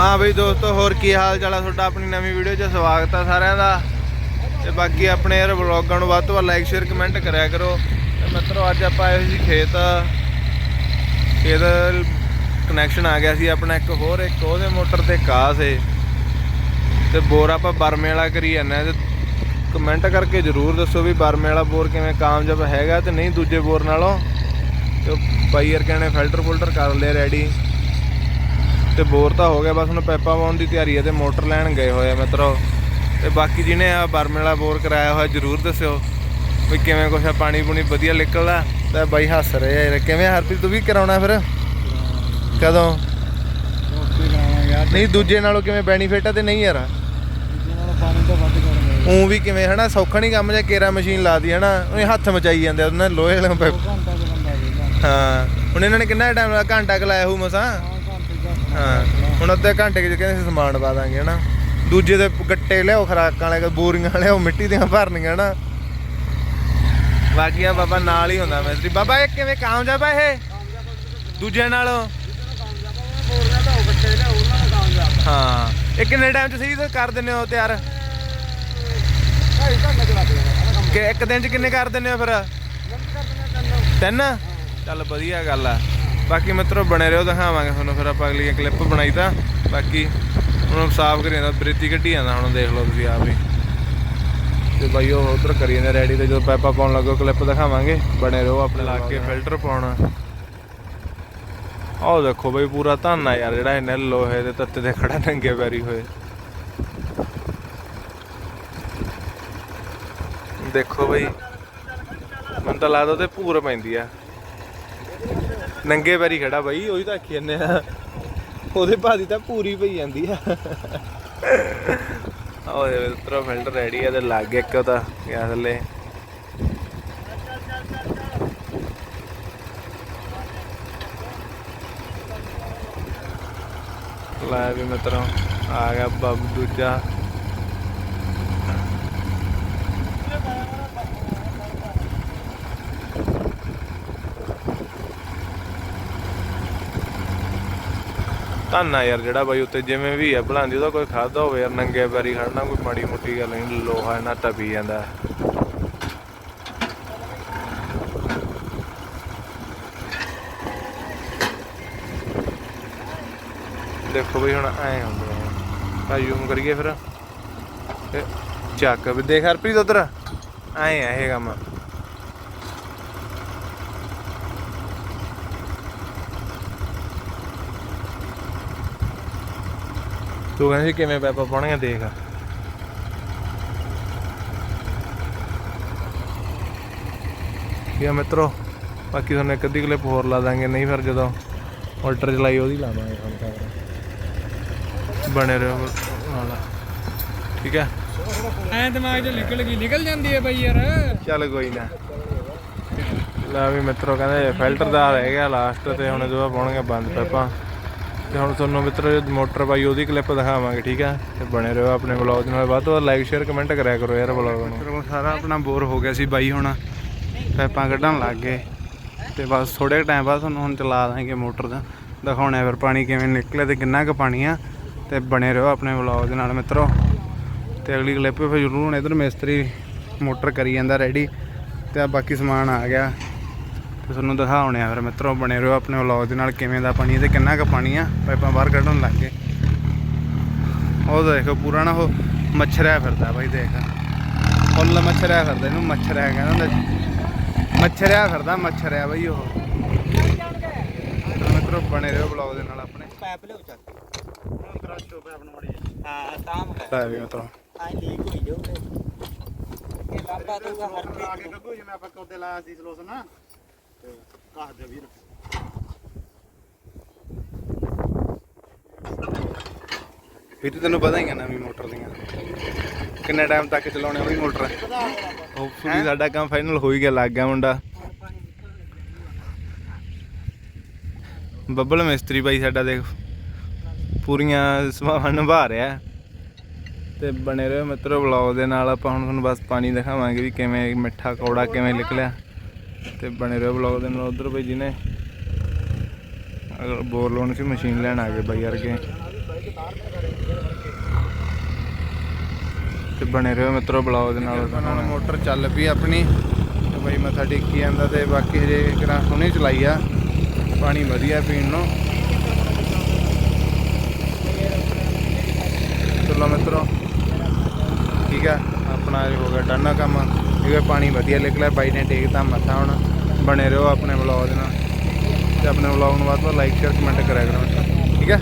ਹਾਂ ਬਈ ਦੋਸਤੋ, ਹੋਰ ਕੀ ਹਾਲ ਚਾਲ ਆ ਤੁਹਾਡਾ? ਆਪਣੀ ਨਵੀਂ ਵੀਡੀਓ 'ਚ ਸਵਾਗਤ ਆ ਸਾਰਿਆਂ ਦਾ। ਤੇ ਬਾਕੀ ਆਪਣੇ ਯਾਰ ਵਲੌਗਾਂ ਨੂੰ ਵੱਧ ਤੋਂ ਵੱਧ ਲਾਈਕ ਸ਼ੇਅਰ ਕਮੈਂਟ ਕਰਿਆ ਕਰੋ। ਤੇ ਮਿੱਤਰੋ, ਅੱਜ ਆਪਾਂ ਆਏ ਸੀ ਖੇਤ। ਖੇਤ ਕਨੈਕਸ਼ਨ ਆ ਗਿਆ ਸੀ ਆਪਣਾ ਇੱਕ ਹੋਰ, ਇੱਕ ਉਹਦੇ ਮੋਟਰ ਤੇ ਕਾਸ ਏ ਤੇ ਬੋਰ ਆਪਾਂ ਬਰਮੇ ਵਾਲਾ ਕਰੀ ਜਾਂਦੇ ਆ। ਤੇ ਕਮੈਂਟ ਕਰਕੇ ਜਰੂਰ ਦੱਸੋ ਵੀ ਬਰਮੇ ਵਾਲਾ ਬੋਰ ਕਿਵੇਂ ਕਾਮਯਾਬ ਹੈਗਾ ਤੇ ਨਹੀਂ ਦੂਜੇ ਬੋਰ ਨਾਲੋਂ। ਤੇ ਬਾਈ ਯਾਰ ਕਹਿੰਦੇ ਫਿਲਟਰ ਫੁਲਟਰ ਕਰ ਲਿਆ ਰੈਡੀ ਤੇ ਬੋਰ ਤਾਂ ਹੋ ਗਿਆ ਬਸ ਹੁਣ ਪੈਪਾ ਪਾਉਣ ਦੀ ਤਿਆਰੀ ਹੈ ਤੇ ਮੋਟਰ ਲੈਣ ਗਏ ਹੋਏ ਆ ਮਿੱਤਰੋ। ਤੇ ਬਾਕੀ ਜਿਹਨੇ ਆ ਬਰਮੇ ਵਾਲਾ ਬੋਰ ਕਰਾਇਆ ਹੋਇਆ ਜਰੂਰ ਦੱਸਿਓ ਵੀ ਕਿਵੇਂ ਕੁਛ ਆ ਪਾਣੀ ਪੂਣੀ ਵਧੀਆ ਨਿਕਲਦਾ ਤੇ ਬਾਈ ਹੱਸ ਰਹੇ ਆ ਕਿਵੇਂ ਹਰਪ੍ਰੀਤ ਤੂੰ ਵੀ ਕਰਾਉਣਾ ਫਿਰ? ਕਦੋਂ? ਨਹੀਂ ਦੂਜੇ ਨਾਲੋਂ ਕਿਵੇਂ ਬੈਨੀਫਿਟ ਆ ਤੇ ਨਹੀਂ ਯਾਰ? ਪਾਣੀ ਤਾਂ ਵੱਧ ਕਰਨੇ ਉਂ ਵੀ ਕਿਵੇਂ ਹਨਾ ਸੌਖਾ ਨਹੀਂ ਕੰਮ ਜੇ ਕੇਰਾ ਮਸ਼ੀਨ ਲਾਦੀ ਹਨਾ ਉਹ ਹੱਥ ਮਚਾਈ ਜਾਂਦੇ ਉਹਨਾਂ ਲੋਹੇ ਵਾਲੇ ਹਾਂ। ਹੁਣ ਇਹਨਾਂ ਨੇ ਕਿੰਨਾ ਟਾਈਮ ਲਾ ਘੰਟਾ ਕੁ ਲਾਇਆ ਹੋਊ ਮਸਾਂ? ਹਾਂ। ਹੁਣ ਅੱਧੇ ਘੰਟੇ ਚ ਕਹਿੰਦੇ ਸੀ ਸਮਾਨ ਪਾ ਦਾਂਗੇ, ਹਨਾ। ਦੂਜੇ ਦੇ ਗੱਟੇ ਲਿਆਓ, ਖਰਾਕਾਂ ਵਾਲੇ ਬੋਰੀਆਂ ਲਿਆਓ ਮਿੱਟੀ ਦੀਆਂ ਭਰਨੀਆਂ, ਹਨਾ। ਬਾਕੀ ਆ ਬਾਬਾ ਨਾਲ ਹੀ ਹੁੰਦਾ ਮਿਸਤਰੀ। ਬਾਬਾ, ਇਹ ਕਿਵੇਂ ਕਾਮਯਾਬ ਆ ਇਹ? ਦੂਜੇ ਨਾਲੋਂ? ਹਾਂ। ਇਹ ਕਿੰਨੇ ਟਾਈਮ ਚ ਸਹੀ ਕਰ ਦਿੰਦੇ ਹੋ ਤਿਆਰ? ਕਿ ਇੱਕ ਦਿਨ ਚ ਕਿੰਨੇ ਕਰ ਦਿੰਦੇ ਹੋ ਫਿਰ? ਬੰਦ ਤਿੰਨ? ਚੱਲ ਵਧੀਆ ਗੱਲ ਆ। ਬਾਕੀ ਮਿੱਤਰੋ ਬਣੇ ਰਹੋ ਦਿਖਾਵਾਂਗੇ ਤੁਹਾਨੂੰ ਫਿਰ ਆਪਾਂ ਅਗਲੀ ਕਲਿੱਪ ਬਣਾਈ ਤਾਂ। ਬਾਕੀ ਹੁਣ ਸਾਫ਼ ਕਰੀ ਜਾਂਦਾ ਬ੍ਰੇਤੀ ਕੱਢੀ ਜਾਂਦਾ ਹੁਣ ਦੇਖ ਲਓ ਤੁਸੀਂ ਆਪ ਹੀ। ਤੇ ਬਾਈ ਉਹ ਉਧਰ ਕਰੀ ਜਾਂਦੇ ਰੈਡੀ ਤੇ ਜਦੋਂ ਪੈਪਾ ਪਾਉਣ ਲੱਗੋ ਕਲਿੱਪ ਦਿਖਾਵਾਂਗੇ। ਬਣੇ ਰਹੋ ਆਪਣੇ ਲਾ ਕੇ ਫਿਲਟਰ ਪਾਉਣਾ। ਆਹ ਦੇਖੋ ਬਈ ਪੂਰਾ ਧੰਨ ਆ ਯਾਰ ਜਿਹੜਾ ਇਹਨੇ ਲੋਹੇ ਦੇ ਤੱਤੇ ਤੇ ਖੜਾ ਨੰਗੇ ਪੈਰੀ ਹੋਏ। ਦੇਖੋ ਬਈ ਮੈਨੂੰ ਤਾਂ ਲੱਗਦਾ ਤੇ ਭੂਰ ਪੈਂਦੀ ਆ। ਨੰਗੇ ਪੈਰੀ ਖੜਾ ਬਾਈ, ਉਹੀ ਤਾਂ ਆਖੀ ਜਾਂਦੇ ਆ। ਉਹਦੇ ਭਾਦੀ ਤਾਂ ਪੂਰੀ ਪਈ ਜਾਂਦੀ ਆ। ਉਹਦੇ ਉਤਰਾ ਫਿਲਟਰ ਰੈਡੀ ਆ ਤੇ ਲੱਗ ਗਿਆ ਇੱਕ ਉਹਦਾ ਗਿਆ ਥੱਲੇ। ਲੈ ਵੀ ਮਿੱਤਰੋ, ਆ ਗਿਆ ਬੱਬ ਦੂਜਾ। ਧੰਨ ਆ ਯਾਰ ਜਿਹੜਾ ਬਾਈ ਉੱਤੇ ਜਿਵੇਂ ਵੀ ਆ ਭਲਾਂਦੀ ਉਹਦਾ ਕੋਈ ਖਾਦਾ ਹੋਵੇ ਯਾਰ, ਨੰਗੇ ਪੈਰੀ ਖੜਨਾ, ਕੋਈ ਮਾੜੀ ਮੋਟੀ ਗੱਲ ਨਹੀਂ, ਲੋਹਾ ਇਹਨਾਂ ਤਪੀ ਜਾਂਦਾ। ਦੇਖੋ ਬਈ ਹੁਣ ਐ ਹੁੰਦਾ ਆ ਯੂਮ ਕਰੀਏ ਫਿਰ। ਚੱਕ ਵੀ, ਦੇਖ ਹਰਪ੍ਰੀਤ ਉਧਰ। ਐ ਆ ਇਹ ਕੰਮ। ਤੂੰ ਕਹਿੰਦਾ ਕਿਵੇਂ ਪੈਪਾ ਪਾਉਣਗੇ ਦੇਖ। ਇਹ ਮਿੱਤਰੋ ਬਾਕੀ ਤੁਹਾਨੂੰ ਇੱਕ ਅੱਧੀ ਕਲਿੱਪ ਹੋਰ ਲਾ ਦਾਂਗੇ ਨਹੀਂ ਫਿਰ ਜਦੋਂ ਆਲਟਰ ਚਲਾਈ ਉਹਦੀ ਲਾਵਾਂਗੇ ਹੁਣ ਕੈਮਰਾ ਬਣੇ ਰਹੋ ਨਾਲ। ਠੀਕ ਹੈ? ਐ ਦਿਮਾਗ 'ਚ ਨਿਕਲ ਗਈ ਨਿਕਲ ਜਾਂਦੀ ਹੈ ਬਈ ਯਾਰ। ਚੱਲ ਕੋਈ ਨਾ। ਲੈ ਵੀ ਮਿੱਤਰੋ ਕਹਿੰਦੇ ਫਿਲਟਰ ਦਾ ਰਹਿ ਗਿਆ ਲਾਸਟ ਤੇ ਹੁਣ ਜਦੋਂ ਪਾਉਣਗੇ ਬੰਦ ਪੈਪਾਂ ਤੇ ਹੁਣ ਤੁਹਾਨੂੰ ਮਿੱਤਰ ਜਦ ਮੋਟਰ ਬਾਈ ਉਹਦੀ ਕਲਿੱਪ ਦਿਖਾਵਾਂਗੇ, ਠੀਕ ਹੈ ਤੇ ਬਣੇ ਰਹੋ ਆਪਣੇ ਵਲੌਗ ਨਾਲ। ਵੱਧ ਤੋਂ ਵੱਧ ਲਾਈਕ ਸ਼ੇਅਰ ਕਮੈਂਟ ਕਰਿਆ ਕਰੋ ਯਾਰ ਵਲੌਗ ਨੂੰ। ਸਾਰਾ ਆਪਣਾ ਬੋਰ ਹੋ ਗਿਆ ਸੀ ਬਾਈ ਹੁਣ। ਪੈਪਾਂ ਕੱਢਣ ਲੱਗ ਗਏ। ਤੇ ਬਸ ਥੋੜੇ ਟਾਈਮ ਬਾਅਦ ਤੁਹਾਨੂੰ ਹੁਣ ਚਲਾ ਦਾਂਗੇ ਮੋਟਰ ਦਾ। ਦਿਖਾਉਣਾ ਫਿਰ ਪਾਣੀ ਕਿਵੇਂ ਨਿਕਲੇ ਤੇ ਕਿੰਨਾ ਕੁ ਪਾਣੀ ਆ। ਤੇ ਬਣੇ ਰਹੋ ਆਪਣੇ ਵਲੌਗ ਦੇ ਨਾਲ ਮਿੱਤਰੋ। ਤੇ ਅਗਲੀ ਕਲਿੱਪ ਫਿਰ ਜ਼ਰੂਰ ਹੁਣ ਇਧਰ ਮਿਸਤਰੀ ਮੋਟਰ ਕਰੀ ਜਾਂਦਾ ਰੈਡੀ ਤੇ ਆ ਬਾਕੀ ਸਮਾਨ ਆ ਗਿਆ। ਤੁਹਾਨੂੰ ਦਿਖਾਉਣੇ ਆ ਫਿਰ ਮਿੱਤਰੋ ਬਣੇ ਰਹੋ ਆਪਣੇ ਵਲੌਗ ਦੇ ਨਾਲ ਕਿਵੇਂ ਦਾ ਪਾਣੀ ਤੇ ਕਿੰਨਾ ਕੁ ਪਾਣੀ ਆ ਪਾਈਪਾਂ ਬਾਹਰ ਕੱਢਣ ਲੱਗ ਗਏ। ਉਹ ਦੇਖੋ ਪੂਰਾ ਨਾ ਉਹ ਮੱਛਰਿਆ ਫਿਰਦਾ ਬਾਈ ਦੇਖ। ਫੁੱਲ ਮੱਛਰਿਆ ਫਿਰਦਾ ਇਹਨੂੰ ਮੱਛਰਿਆ ਕਹਿੰਦਾ ਹੁੰਦਾ ਮੱਛਰਿਆ ਫਿਰਦਾ ਮੱਛਰਿਆ ਬਾਈ ਉਹ। ਤੇ ਮਿੱਤਰੋ ਬਣੇ ਰਹੋ ਵਲੌਗ ਦੇ ਨਾਲ ਆਪਣੇ। ਪੈਪ ਲਿਓ ਚੱਕ। ਹਾਂ ਤਾਂ ਮੈਂ ਲੈ ਵੀ ਮਿੱਤਰੋ। ਆਈ ਲੀਕ ਹੋਈ ਜਾਊਗੇ ਇਹ ਲਾਪਾ ਦੂਗਾ ਹਰ ਆ ਕੇ ਜਿਵੇਂ ਆਪਾਂ ਕੋਦੇ ਲਾਇਆ ਸੀ ਸਲੋਸ ਨਾ। ਤੇ ਕਾਹ ਦੇ ਵੀਰ ਵੀ ਤੇ ਤੈਨੂੰ ਪਤਾ ਹੀ ਹੈ ਨਵੀਂ ਮੋਟਰ ਦੀਆਂ। ਕਿੰਨੇ ਟਾਈਮ ਤੱਕ ਚਲਾਉਣੇ ਉਹੀ ਮੋਟਰ? ਹੋਪਫੁਲੀ ਸਾਡਾ ਕੰਮ ਫਾਈਨਲ ਹੋ ਹੀ ਗਿਆ ਲੱਗ ਗਿਆ ਮੁੰਡਾ। ਬੱਬਲ ਮਿਸਤਰੀ ਬਾਈ ਸਾਡਾ ਦੇਖ ਪੂਰੀਆਂ ਸਮਾਵਾਂ ਨਿਭਾ ਰਿਹਾ। ਤੇ ਬਣੇ ਰਹੋ ਮਿੱਤਰੋ ਵਲੌਗ ਦੇ ਨਾਲ ਆਪਾਂ ਹੁਣ ਤੁਹਾਨੂੰ ਬਸ ਪਾਣੀ ਦਿਖਾਵਾਂਗੇ ਵੀ ਕਿਵੇਂ ਮਿੱਠਾ ਕੌੜਾ ਕਿਵੇਂ ਨਿਕਲਿਆ। ਤੇ ਬਣੇ ਰਹੋ ਵਲੌਗ ਦੇ ਨਾਲ ਉਧਰ ਬਈ ਜਿਹਨੇ ਅਗਰ ਬੋਰ ਲਾਉਣ ਸੀ ਮਸ਼ੀਨ ਲੈਣ ਆ ਗਏ ਬਾਈ ਵਰਗੇ। ਤੇ ਬਣੇ ਰਹੋ ਮਿੱਤਰੋ ਬਲੌਗ ਦੇ ਨਾਲ ਹੁਣ ਮੋਟਰ ਚੱਲ ਪਈ ਆਪਣੀ। ਤੇ ਬਾਈ ਮੱਥਾ ਟੇਕੀ ਜਾਂਦਾ ਤੇ ਬਾਕੀ ਹਜੇ ਕਿਹੜਾ ਸੋਹਣੀ ਚਲਾਈ ਆ। ਪਾਣੀ ਵਧੀਆ ਪੀਣ ਨੂੰ। ਚਲੋ ਮਿੱਤਰੋ, ਠੀਕ ਆ। ਆਪਣਾ ਹੋ ਗਿਆ ਡਨ ਕੰਮ। ਇਹ ਪਾਣੀ ਵਧੀਆ ਨਿਕਲਿਆ। ਬਾਈ ਨੇ ਟੇਕਤਾ ਮੱਥਾ ਹੁਣ। ਬਣੇ ਰਹੋ ਆਪਣੇ ਵਲੌਗ ਨਾਲ। ਤੇ ਆਪਣੇ ਵਲੌਗ ਨੂੰ ਵੱਧ ਤੋਂ ਲਾਈਕ ਸ਼ੇਅਰ ਕਮੈਂਟ ਕਰਿਆ ਕਰੋ। ਠੀਕ ਹੈ?